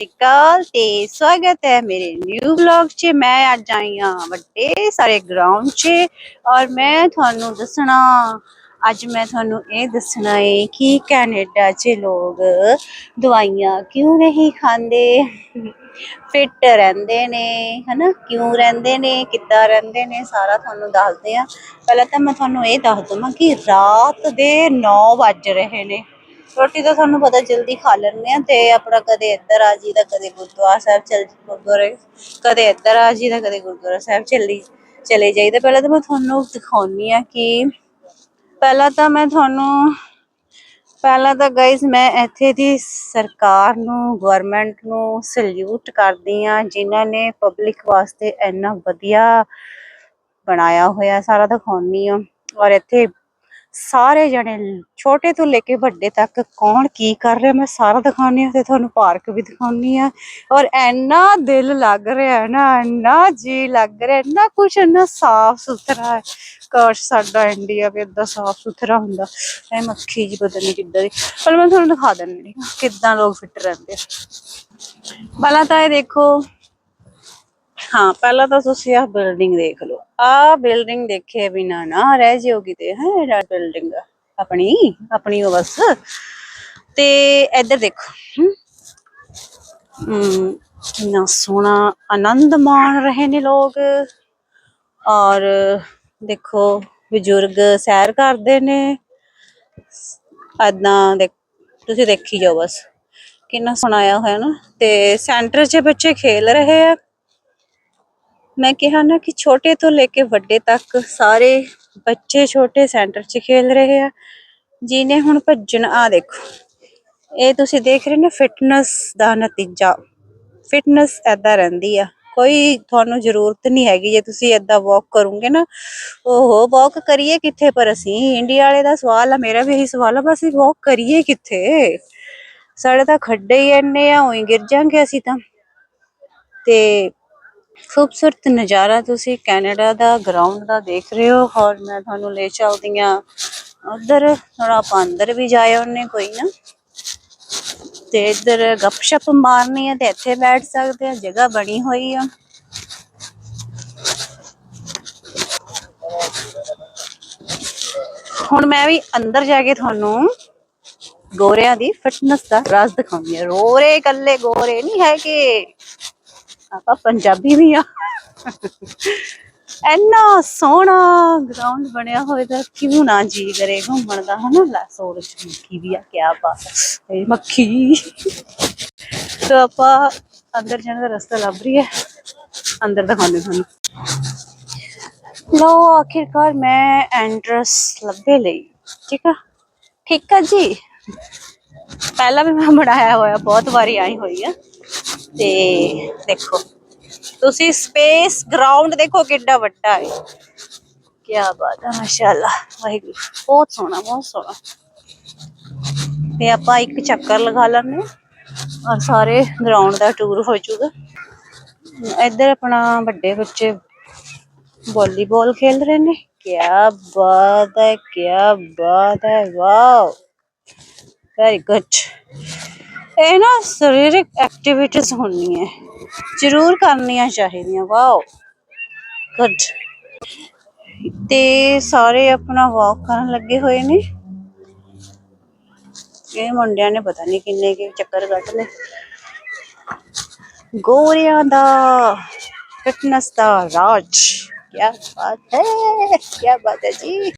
ਅਕਾਲ ਤੇ ਸਵਾਗਤ ਹੈ ਮੇਰੇ ਨਿਊ ਵਲੌਗ 'ਚ। ਮੈਂ ਅੱਜ ਆਈ ਹਾਂ ਵੱਡੇ ਸਾਰੇ ਗਰਾਊਂਡ 'ਚ ਔਰ ਮੈਂ ਤੁਹਾਨੂੰ ਦੱਸਣਾ, ਅੱਜ ਮੈਂ ਤੁਹਾਨੂੰ ਇਹ ਦੱਸਣਾ ਹੈ ਕਿ ਕੈਨੇਡਾ 'ਚ ਲੋਕ ਦਵਾਈਆਂ ਕਿਉਂ ਨਹੀਂ ਖਾਂਦੇ? ਫਿੱਟ ਰਹਿੰਦੇ ਨੇ, ਹਨਾ? ਕਿਉਂ ਰਹਿੰਦੇ ਨੇ? ਕਿੱਦਾਂ ਰਹਿੰਦੇ ਨੇ? ਸਾਰਾ ਤੁਹਾਨੂੰ ਦੱਸਦੇ ਆ ਪਹਿਲਾਂ ਤਾਂ ਮੈਂ ਤੁਹਾਨੂੰ ਇਹ ਦੱਸ ਦਵਾਂ ਕਿ ਰਾਤ ਦੇ 9 ਵੱਜ ਰਹੇ ਨੇ। ਰੋਟੀ ਤਾਂ ਤੁਹਾਨੂੰ ਪਤਾ ਜਲਦੀ ਖਾ ਲੈਂਦੇ ਆ ਤੇ ਆਪਣਾ ਕਦੇ ਇੱਧਰ ਆ ਜੀ ਦਾ ਕਦੇ ਗੁਰਦੁਆਰਾ ਸਾਹਿਬ ਚਲ, ਗੁਰਦੁਆਰੇ, ਕਦੇ ਇੱਧਰ ਆ ਜੀ ਦਾ ਕਦੇ ਗੁਰਦੁਆਰਾ ਸਾਹਿਬ ਚੱਲੀ, ਚਲੇ ਜਾਈਦਾ। ਪਹਿਲਾਂ ਤਾਂ ਮੈਂ ਤੁਹਾਨੂੰ ਦਿਖਾਉਣੀ ਆ ਕਿ ਪਹਿਲਾਂ ਤਾਂ ਮੈਂ ਤੁਹਾਨੂੰ, ਪਹਿਲਾਂ ਤਾਂ ਗਾਇਸ ਮੈਂ ਇੱਥੇ ਦੀ ਸਰਕਾਰ ਨੂੰ ਗਵਰਨਮੈਂਟ ਨੂੰ ਸਲੂਟ ਕਰਦੀ ਆ, ਜਿਨ੍ਹਾਂ ਨੇ ਪਬਲਿਕ ਵਾਸਤੇ ਇੰਨਾ ਵਧੀਆ ਬਣਾਇਆ ਹੋਇਆ, ਸਾਰਾ ਦਿਖਾਉਣੀ ਆ। ਔਰ ਇੱਥੇ ਸਾਰੇ ਜਣੇ ਛੋਟੇ ਤੋਂ ਲੈ ਕੇ ਵੱਡੇ ਤੱਕ ਕੌਣ ਕੀ ਕਰ ਰਿਹਾ? ਮੈਂ ਸਾਰਾ ਦਿਖਾਉਣੀ ਆ ਤੇ ਤੁਹਾਨੂੰ ਪਾਰਕ ਵੀ ਦਿਖਾਉਣੀ ਆ ਔਰ ਇੰਨਾ ਦਿਲ ਲੱਗ ਰਿਹਾ ਨਾ, ਇੰਨਾ ਜੀ ਲੱਗ ਰਿਹਾ ਇੰਨਾ ਕੁਛ, ਇੰਨਾ ਸਾਫ਼ ਸੁਥਰਾ ਹੈ। ਕਾਸ਼ ਸਾਡਾ ਇੰਡੀਆ ਵੀ ਏਦਾਂ ਸਾਫ਼ ਸੁਥਰਾ ਹੁੰਦਾ। ਐ ਮੱਖੀ ਜੀ ਪਤਾ ਨਹੀਂ ਕਿੱਦਾਂ ਦੀ ਪਰ ਮੈਂ ਤੁਹਾਨੂੰ ਦਿਖਾ ਦਿੰਦੀ ਹਾਂ ਕਿੱਦਾਂ ਲੋਕ ਫਿੱਟ ਰਹਿੰਦੇ ਆ। ਪਹਿਲਾਂ ਤਾਂ ਇਹ ਦੇਖੋ ਹਾਂ ਪਹਿਲਾਂ ਤਾਂ ਤੁਸੀਂ ਆਹ ਬਿਲਡਿੰਗ ਦੇਖ ਲਓ। ਆਹ ਬਿਲਡਿੰਗ ਦੇਖੇ ਬਿਨਾ ਨਾ ਰਹਿ ਜਿਓ ਕਿਤੇ ਹੈ ਇਹ ਬਿਲਡਿੰਗ ਆਪਣੀ ਆਪਣੀ ਉਹ ਬਸ। ਤੇ ਇੱਧਰ ਦੇਖੋ ਹਮ, ਕਿੰਨਾ ਸੋਹਣਾ ਆਨੰਦ ਮਾਣ ਰਹੇ ਨੇ ਲੋਕ। ਔਰ ਦੇਖੋ ਬਜ਼ੁਰਗ ਸੈਰ ਕਰਦੇ ਨੇ। ਏਦਾਂ ਦੇ ਤੁਸੀਂ ਦੇਖੀ ਜਾਓ ਬਸ। ਕਿੰਨਾ ਸੋਹਣਾ ਆਇਆ ਹੋਇਆ ਨਾ। ਤੇ ਸੈਂਟਰ 'ਚ ਬੱਚੇ ਖੇਲ ਰਹੇ ਆ। ਮੈਂ ਕਿਹਾ ਨਾ ਕਿ ਛੋਟੇ ਤੋਂ ਲੈ ਕੇ ਵੱਡੇ ਤੱਕ ਸਾਰੇ ਬੱਚੇ ਛੋਟੇ ਸੈਂਟਰ 'ਚ ਖੇਲ ਰਹੇ ਆ। ਜਿਹਨੇ ਹੁਣ ਭੱਜਣ ਆ ਦੇਖੋ। ਇਹ ਤੁਸੀਂ ਦੇਖ ਰਹੇ ਨਾ, ਫਿਟਨੈਸ ਦਾ ਨਤੀਜਾ। ਫਿਟਨੈਸ ਐਦਾਂ ਰਹਿੰਦੀ ਆ। ਕੋਈ ਤੁਹਾਨੂੰ ਜ਼ਰੂਰਤ ਨਹੀਂ ਹੈਗੀ। ਜੇ ਤੁਸੀਂ ਐਦਾਂ ਵਾਕ ਕਰੋਗੇ ਨਾ, ਓਹੋ ਵਾਕ ਕਰੀਏ ਕਿੱਥੇ? ਪਰ ਅਸੀਂ ਇੰਡੀਆ ਵਾਲੇ ਦਾ ਸਵਾਲ ਆ, ਮੇਰਾ ਵੀ ਇਹੀ ਸਵਾਲ ਆ, ਬਸ ਵਾਕ ਕਰੀਏ ਕਿੱਥੇ? ਸਾਡੇ ਤਾਂ ਖੱਡੇ ਹੀ ਇੰਨੇ ਆ, ਉਹੀ ਗਿਰ ਜਾਾਂਗੇ ਅਸੀਂ ਤਾਂ। ਤੇ ਖੂਬਸੂਰਤ ਨਜ਼ਾਰਾ ਤੁਸੀਂ ਕੈਨੇਡਾ ਦਾ ਗਰਾਊਂਡ ਦਾ ਦੇਖ ਰਹੇ ਹੋ ਔਰ ਮੈਂ ਤੁਹਾਨੂੰ ਲੈ ਚੱਲਦੀ ਆ ਉਧਰ ਥੋੜਾ ਆਪਾਂ ਅੰਦਰ ਵੀ ਜਾਏ ਉਹਨੇ ਕੋਈ ਨਾ। ਤੇ ਇੱਧਰ ਗੱਪਸ਼ਪ ਮਾਰਨੀ ਹੈ ਤੇ ਇੱਥੇ ਬੈਠ ਸਕਦੇ ਆ, ਜਗ੍ਹਾ ਬਣੀ ਹੋਈ ਆ। ਹੁਣ ਮੈਂ ਵੀ ਅੰਦਰ ਜਾ ਕੇ ਤੁਹਾਨੂੰ ਗੋਰਿਆਂ ਦੀ ਫਿਟਨੈਸ ਦਾ ਰਾਜ਼ ਦਿਖਾਉਂਦੀ ਆ ਰੋਰੇ ਇਕੱਲੇ, ਗੋਰੇ ਨਹੀਂ ਹੈਗੇ। ਆਪਾਂ ਪੰਜਾਬੀ ਵੀ ਆ। ਇੰਨਾ ਸੋਹਣਾ ਗਰਾਊਂਡ ਬਣਿਆ ਹੋਇਆ ਤਾਂ ਕਿਉਂ ਨਾ ਜੀ ਕਰੇ ਘੁੰਮਣ ਦਾ, ਹਨਾ? ਲੈ ਸੋਰ ਮੱਖੀ ਵੀ ਆ, ਕਿਆ ਬਾਤ ਹੈ ਮੱਖੀ। ਤਾਂ ਆਪਾਂ ਅੰਦਰ ਜਾਣ ਦਾ ਰਸਤਾ ਲੱਭ ਰਹੀ ਹੈ ਅੰਦਰ ਦਿਖਾਉਂਦੇ ਤੁਹਾਨੂੰ। ਲੋ ਆਖਿਰਕਾਰ ਮੈਂ ਐਂਟਰਸ ਲੱਭੇ ਲਈ। ਠੀਕ ਆ? ਠੀਕ ਆ ਜੀ। ਪਹਿਲਾਂ ਵੀ ਮੈਂ ਬਣਾਇਆ ਹੋਇਆ, ਬਹੁਤ ਵਾਰੀ ਆਈ ਹੋਈ ਆ। ਤੇ ਦੇਖੋ, ਤੁਸੀਂ ਸਪੇਸ ਗਰਾਊਂਡ ਦੇਖੋ ਕਿੱਡਾ ਵੱਡਾ ਹੈ। ਕੀ ਬਾਤ ਹੈ, ਮਾਸ਼ਾਅੱਲਾ, ਵਾਹਿਗੁਰੂ, ਬਹੁਤ ਸੋਹਣਾ ਬਹੁਤ ਸੋਹਣਾ। ਤੇ ਆਪਾਂ ਇੱਕ ਚੱਕਰ ਲਗਾ ਲੈਂਦੇ ਔਰ ਸਾਰੇ ਗਰਾਊਂਡ ਦਾ ਟੂਰ ਹੋ ਜਾਊਗਾ। ਇੱਧਰ ਆਪਣਾ ਵੱਡੇ ਬੱਚੇ ਵਾਲੀਬਾਲ ਖੇਲ ਰਹੇ ਨੇ। ਕੀ ਬਾਤ ਹੈ ਕੀ ਬਾਤ ਹੈ, ਵਾਓ। ਵੈਰੀ ਗੁੱਡ ਇਹ ਨਾ ਸਰੀਰਕ ਐਕਟੀਵਿਟੀਜ਼ ਹੋਣੀ ਜ਼ਰੂਰ ਕਰਨੀਆਂ ਚਾਹੀਦੀਆਂ। ਵਾਓ। ਗੁੱਡ ਤੇ ਸਾਰੇ ਆਪਣਾ ਵਾਕ ਕਰਨ ਲੱਗੇ ਹੋਏ ਨੇ। ਇਹ ਮੁੰਡਿਆਂ ਨੇ ਪਤਾ ਨਹੀਂ ਕਿੰਨੇ ਕੇ ਚੱਕਰ ਕੱਢ ਲਏ। ਗੋਰਿਆਂ ਦਾ ਫਿਟਨੈਸ ਦਾ ਰਾਜ। ਕੀ ਬਾਤ ਹੈ ਕੀ ਬਾਤ ਹੈ ਜੀ।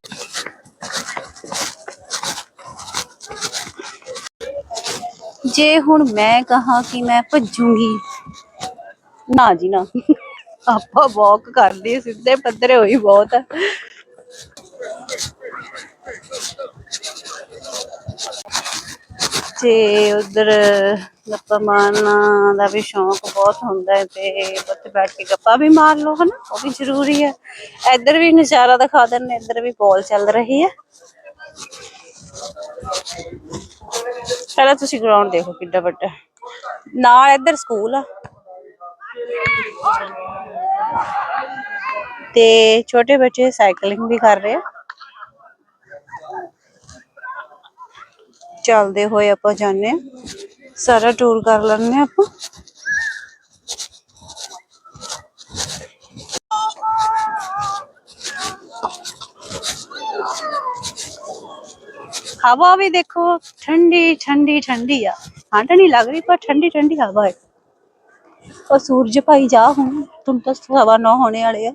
ਜੇ ਹੁਣ ਮੈਂ ਕਹਾ ਕਿ ਮੈਂ ਭੱਜੂਗੀ, ਨਾ ਜੀ ਨਾ। ਆਪਾਂ ਵਾਕ ਕਰਦੇ ਸਿੱਧੇ ਪੱਧਰੇ ਹੋਈ ਬਹੁਤ ਹੈ ਤੇ ਉਧਰ ਗੱਪਾਂ ਮਾਰਨਾ ਦਾ ਵੀ ਸ਼ੌਂਕ ਬਹੁਤ ਹੁੰਦਾ ਹੈ ਤੇ ਉੱਥੇ ਬੈਠ ਕੇ ਗੱਪਾਂ ਵੀ ਮਾਰ ਲਓ, ਹਨਾ, ਉਹ ਵੀ ਜ਼ਰੂਰੀ ਹੈ। ਇੱਧਰ ਵੀ ਨਜ਼ਾਰਾ ਦਿਖਾ ਦਿੰਨੇ ਇੱਧਰ ਵੀ ਬੋਲ ਚੱਲ ਰਹੀ ਹੈ ਪਹਿਲਾਂ ਤੁਸੀਂ ਗਰਾਊਂਡ ਦੇਖੋ ਕਿੱਡਾ ਵੱਡਾ। ਨਾਲ ਇੱਧਰ ਸਕੂਲ ਆ। ਤੇ ਛੋਟੇ ਬੱਚੇ ਸਾਈਕਲਿੰਗ ਵੀ ਕਰ ਰਹੇ ਆ। ਚੱਲਦੇ ਹੋਏ ਆਪਾਂ ਜਾਂਦੇ ਸਾਰਾ ਟੂਰ ਕਰ ਲੈਣੇ ਆਪਾਂ। ਹਵਾ ਵੀ ਦੇਖੋ, ਠੰਡੀ ਠੰਡੀ ਠੰਡੀ ਆ। ਠੰਡ ਨਹੀਂ ਲੱਗ ਰਹੀ, ਪਰ ਠੰਡੀ ਠੰਡੀ ਹਵਾ ਹੈ। ਉਹ ਸੂਰਜ ਭਾਈ ਜਾ ਹੁਣ ਤੁਮ ਤਾਂ ਹਵਾ ਨਾ ਹੋਣੇ ਵਾਲੇ ਆ।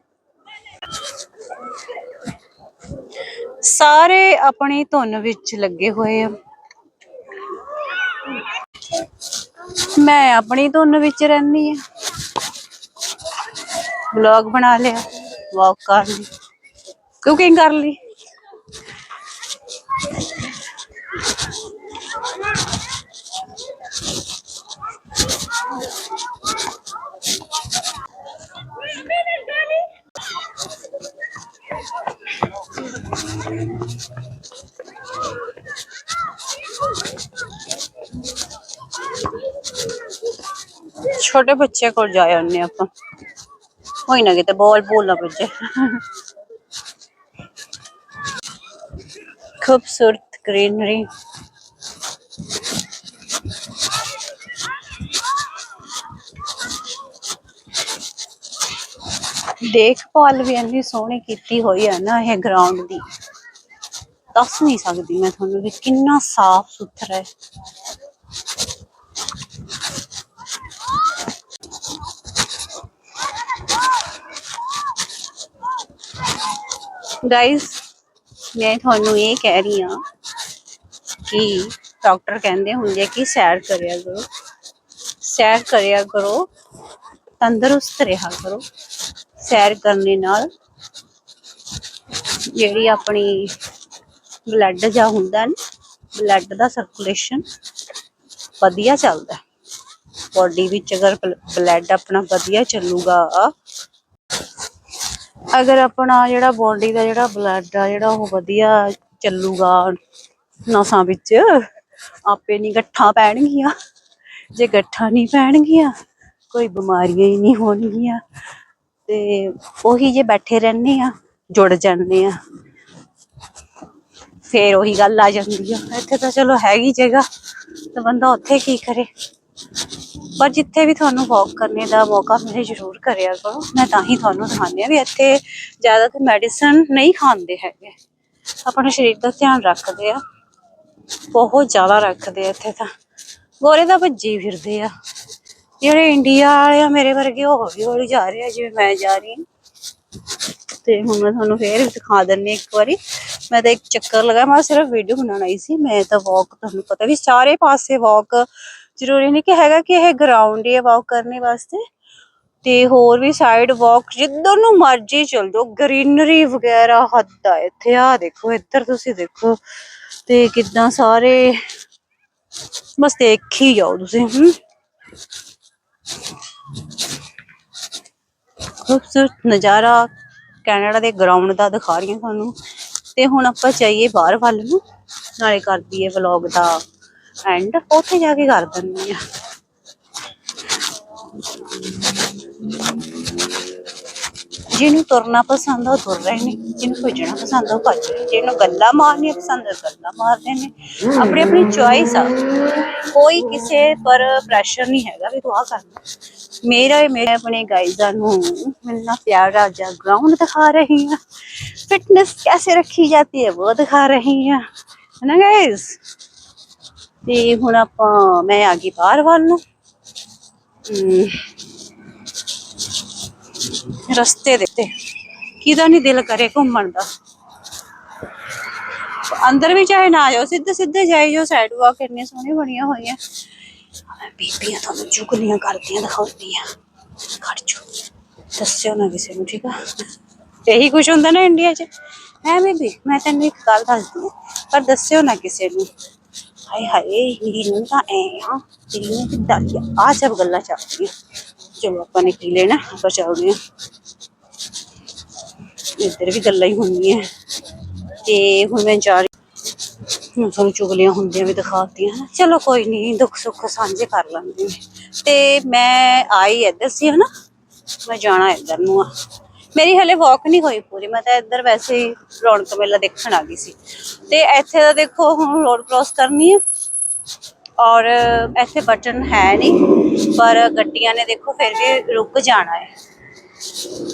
ਸਾਰੇ ਆਪਣੀ ਧੁਨ ਵਿੱਚ ਲੱਗੇ ਹੋਏ ਆ। ਮੈਂ ਆਪਣੀ ਧੁਨ ਵਿੱਚ ਰਹਿੰਦੀ ਆ। ਵਲੌਗ ਬਣਾ ਲਿਆ ਵਾਕ ਕਰ ਲਈ। ਕੁਕਿੰਗ ਕਰ ਲਈ? ਛੋਟੇ ਬੱਚੇ ਕੋਲ ਜਾ ਆਉਂਦੇ ਆਪਾਂ ਹੋਈ ਨਾ ਕਿਤੇ ਬੋਲ ਬੋਲਣਾ ਬੱਚੇ ਖੂਬਸੂਰਤ ਗ੍ਰੀਨਰੀ ਦੇਖਭਾਲ ਵੀ ਇੰਨੀ ਸੋਹਣੀ ਕੀਤੀ ਹੋਈ ਹੈ ਨਾ ਇਹ ਗਰਾਊਂਡ ਦੀ ਦੱਸ ਨਹੀਂ ਸਕਦੀ ਮੈਂ ਤੁਹਾਨੂੰ ਵੀ ਕਿੰਨਾ ਸਾਫ਼ ਸੁਥਰਾ ਹੈ ਗਾਇਸ ਮੈਂ ਤੁਹਾਨੂੰ ਇਹ ਕਹਿ ਰਹੀ ਹਾਂ ਕਿ ਡਾਕਟਰ ਕਹਿੰਦੇ ਹੁੰਦੇ ਕਿ ਸੈਰ ਕਰਿਆ ਕਰੋ। ਸੈਰ ਕਰਿਆ ਕਰੋ, ਤੰਦਰੁਸਤ ਰਿਹਾ ਕਰੋ। ਸੈਰ ਕਰਨੇ ਨਾਲ ਜਿਹੜੀ ਆਪਣੀ ਬਲੱਡ ਜਾਂ ਹੁੰਦਾ ਨਾ ਬਲੱਡ ਦਾ ਸਰਕੂਲੇਸ਼ਨ ਵਧੀਆ ਚੱਲਦਾ। ਬੋਡੀ ਵਿੱਚ ਅਗਰ ਬਲੱਡ ਆਪਣਾ ਵਧੀਆ ਚੱਲੂਗਾ ਅਗਰ ਆਪਣਾ ਜਿਹੜਾ ਬੋਡੀ ਦਾ ਜਿਹੜਾ ਬਲੱਡ ਆ, ਜਿਹੜਾ ਉਹ ਵਧੀਆ ਚੱਲੂਗਾ ਨਸਾਂ ਵਿੱਚ, ਆਪੇ ਨਹੀਂ ਗੱਠਾਂ ਪੈਣਗੀਆਂ। ਜੇ ਗੱਠਾਂ ਨਹੀਂ ਪੈਣਗੀਆਂ, ਕੋਈ ਬਿਮਾਰੀਆਂ ਹੀ ਨਹੀਂ ਹੋਣਗੀਆਂ। ਤੇ ਉਹੀ ਜੇ ਬੈਠੇ ਰਹਿੰਦੇ ਆ, ਜੁੜ ਜਾਂਦੇ ਆ। ਫੇਰ ਉਹੀ ਗੱਲ ਆ ਜਾਂਦੀ ਆ। ਇੱਥੇ ਤਾਂ ਚਲੋ ਹੈਗੀ ਜਗ੍ਹਾ, ਤੇ ਬੰਦਾ ਉੱਥੇ ਕੀ ਕਰੇ? ਪਰ ਜਿੱਥੇ ਵੀ ਤੁਹਾਨੂੰ ਵਾਕ ਕਰਨੇ ਦਾ ਮੌਕਾ ਮਿਲੇ, ਜ਼ਰੂਰ ਕਰਿਆ ਕਰੋ ਮੈਂ ਤਾਂ ਹੀ ਤੁਹਾਨੂੰ ਦਿਖਾਉਂਦੀ ਆ ਵੀ ਇੱਥੇ ਜ਼ਿਆਦਾਤਰ ਮੈਡੀਸਨ ਨਹੀਂ ਖਾਂਦੇ ਹੈਗੇ। ਆਪਣੇ ਸਰੀਰ ਦਾ ਧਿਆਨ ਰੱਖਦੇ ਆ। ਬਹੁਤ ਜ਼ਿਆਦਾ ਰੱਖਦੇ ਆ ਇੱਥੇ ਤਾਂ। ਗੋਰੇ ਤਾਂ ਭੱਜੀ ਫਿਰਦੇ ਆ। ਜਿਹੜੇ ਇੰਡੀਆ ਵਾਲੇ ਆ, ਮੇਰੇ ਵਰਗੇ ਉਹ ਹੌਲੀ ਹੌਲੀ ਜਾ ਰਹੇ ਆ, ਜਿਵੇਂ ਮੈਂ ਜਾ ਰਹੀ ਹਾਂ। ਤੇ ਹੁਣ ਮੈਂ ਤੁਹਾਨੂੰ ਫੇਰ ਦਿਖਾ ਦਿੰਨੀ ਇੱਕ ਵਾਰੀ। ਮੈਂ ਤਾਂ ਇੱਕ ਚੱਕਰ ਲਗਾ ਮੈਂ ਸਿਰਫ ਵੀਡੀਓ ਬਣਾਉਣ ਆਈ ਸੀ। ਮੈਂ ਤਾਂ ਵਾਕ ਤੁਹਾਨੂੰ ਪਤਾ ਵੀ ਸਾਰੇ ਪਾਸੇ ਵਾਕ ਜ਼ਰੂਰੀ ਨਹੀਂ ਕਿ ਹੈਗਾ ਕਿ ਇਹ ਗਰਾਊਂਡ ਹੀ ਹੈ ਵਾਕ ਕਰਨੇ ਵਾਸਤੇ। ਤੇ ਹੋਰ ਵੀ ਸਾਈਡ ਵਾਕ ਜਿੱਧਰ ਨੂੰ ਮਰਜ਼ੀ ਚਲ ਜਾਓ ਗ੍ਰੀਨਰੀ ਵਗੈਰਾ ਹੱਦ ਆ ਇੱਥੇ। ਆ ਦੇਖੋ, ਇੱਧਰ ਤੁਸੀਂ ਦੇਖੋ, ਤੇ ਕਿਦਾਂ ਸਾਰੇ ਬਸ ਦੇਖ ਹੀ ਜਾਓ ਤੁਸੀਂ ਖੂਬਸੂਰਤ ਨਜ਼ਾਰਾ ਕੈਨੇਡਾ ਦੇ ਗਰਾਊਂਡ ਦਾ ਦਿਖਾ ਰਹੀ ਹਾਂ ਤੁਹਾਨੂੰ। ਤੇ ਹੁਣ ਆਪਾਂ ਚਾਹੀਏ ਬਾਹਰ ਵੱਲ ਨੂੰ, ਨਾਲੇ ਕਰਦੀ ਦਈਏ ਵਲੌਗ ਦਾ। ਐਂਡ ਉੱਥੇ ਜਾ ਕੇ ਕਰ ਦਿੰਦੀ ਆ। ਜਿਹਨੂੰ ਤੁਰਨਾ ਪਸੰਦ ਆ ਤੁਰ ਰਹੇ ਨੇ। ਜਿਹਨੂੰ ਭੱਜਣਾ ਪਸੰਦ ਆ ਭੱਜ ਰਹੇ ਜਿਹਨੂੰ ਗੱਲਾਂ ਮਾਰਨੀਆਂ ਪਸੰਦ ਆ ਗੱਲਾਂ ਮਾਰਦੇ ਨੇ। ਆਪਣੀ ਆਪਣੀ ਚੁਆਇਸ ਆ। ਕੋਈ ਕਿਸੇ ਪਰ ਪ੍ਰੈਸ਼ਰ ਨਹੀਂ ਹੈਗਾ ਵੀ ਤੂੰ ਆ ਕਰਨਾ ਮੇਰਾ ਇਹ ਮੇਰੇ ਆਪਣੇ ਗਾਈਜ਼ਾਂ ਨੂੰ ਮਿਲਣਾ ਪਿਆਰ ਰਾਜਾ ਗਰਾਊਂਡ ਦਿਖਾ ਰਹੀ ਆ। ਫਿਟਨੈਸ ਕੈਸੇ ਰੱਖੀ ਜਾਂਦੀ ਹੈ, ਉਹ ਦਿਖਾ ਰਹੀ ਆ। ਹੈ ਨਾ ਗਾਇਜ਼ ਤੇ ਹੁਣ ਆਪਾਂ ਮੈਂ ਆ ਗਈ ਬਾਹਰ ਵੱਲ ਨੂੰ। ਰਸਤੇ ਦੇ ਉੱਤੇ। ਕਿਹਦਾ ਨਹੀਂ ਦਿਲ ਕਰੇ ਘੁੰਮਣ ਦਾ। ਅੰਦਰ ਵੀ ਚਾਹੇ ਨਾ ਜਾਓ ਸਿੱਧੇ ਸਿੱਧੇ ਜਾਈ ਜੋ ਸਾਈਡ ਵਾਕ ਇੰਨੀਆਂ ਸੋਹਣੀਆਂ ਬਣੀਆਂ ਹੋਈਆਂ। ਬੀਬੀਆਂ ਤੁਹਾਨੂੰ ਚੁਗਲੀਆਂ ਕਰਦੀਆਂ ਦਿਖਾਉਂਦੀਆਂ। ਖੜ ਜੋ ਦੱਸਿਓ ਨਾ ਕਿਸੇ ਨੂੰ ਠੀਕ ਆ? ਇਹੀ ਕੁਝ ਹੁੰਦਾ ਨਾ ਇੰਡੀਆ 'ਚ। ਹੈ ਬੀਬੀ ਮੈਂ ਤੈਨੂੰ ਇੱਕ ਗੱਲ ਦੱਸਦੀ ਹਾਂ, ਪਰ ਦੱਸਿਓ ਨਾ ਕਿਸੇ ਨੂੰ। ਹਾਏ ਹਾਏ, ਮੇਰੀ ਤਾਂ ਐ ਆ ਤੇਰੀ ਕਿੱਦਾਂ ਦੀ ਆ? ਸਭ ਗੱਲਾਂ ਚੱਲਦੀਆਂ ਚਲੋ ਆਪਾਂ ਨੇ ਕੀ ਲੈਣਾ, ਆਪਾਂ ਚੱਲਦੇ ਹਾਂ। ਇੱਧਰ ਵੀ ਗੱਲਾਂ ਹੀ ਹੁੰਦੀਆਂ ਤੇ ਹੁਣ ਮੈਂ ਜਾ ਰਹੀ ਹੁਣ ਤੁਹਾਨੂੰ ਚੁਗਲੀਆਂ ਹੁੰਦੀਆਂ ਵੀ ਦਿਖਾਤੀਆਂ ਹਨਾ। ਚਲੋ ਕੋਈ ਨਹੀਂ ਦੁੱਖ ਸੁੱਖ ਸਾਂਝੇ ਕਰ ਲੈਂਦੇ ਤੇ ਮੈਂ ਆਈ ਇੱਧਰ ਸੀ ਹਨਾ। ਮੈਂ ਜਾਣਾ ਇੱਧਰ ਨੂੰ ਆ। ਮੇਰੀ ਹਲੇ ਵਾਕ ਨਹੀਂ ਹੋਈ ਪੂਰੀ, ਮੈਂ ਤਾਂ ਇੱਧਰ ਵੈਸੇ ਹੀ ਰੌਣਕ ਮੇਲਾ ਦੇਖਣ ਆ ਗਈ ਸੀ। ਤੇ ਇੱਥੇ ਦਾ ਦੇਖੋ ਹੁਣ ਰੋਡ ਕ੍ਰਾਸ ਕਰਨੀ ਹੈ ਔਰ ਇੱਥੇ ਬਟਨ ਹੈ ਨਹੀਂ, ਪਰ ਗੱਡੀਆਂ ਨੇ ਦੇਖੋ ਫਿਰ ਵੀ ਰੁਕ ਜਾਣਾ ਹੈ।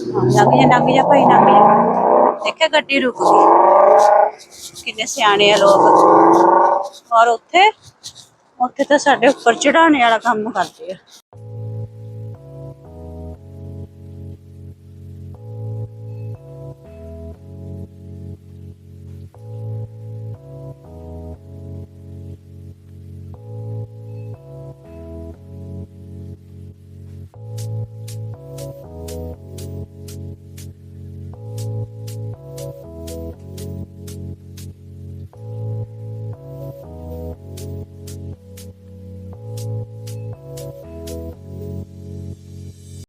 ਲੰਘ ਜਾ ਲੰਘ ਜਾ ਭਾਈ ਲੰਘ ਜਾ ਦੇਖਿਆ ਗੱਡੀ ਰੁਕ ਗਈ। ਕਿੰਨੇ ਸਿਆਣੇ ਆ ਲੋਕ। ਔਰ ਉੱਥੇ ਉੱਥੇ ਤਾਂ ਸਾਡੇ ਉੱਪਰ ਚੜਾਉਣੇ ਵਾਲਾ ਕੰਮ ਕਰਦੇ ਆ।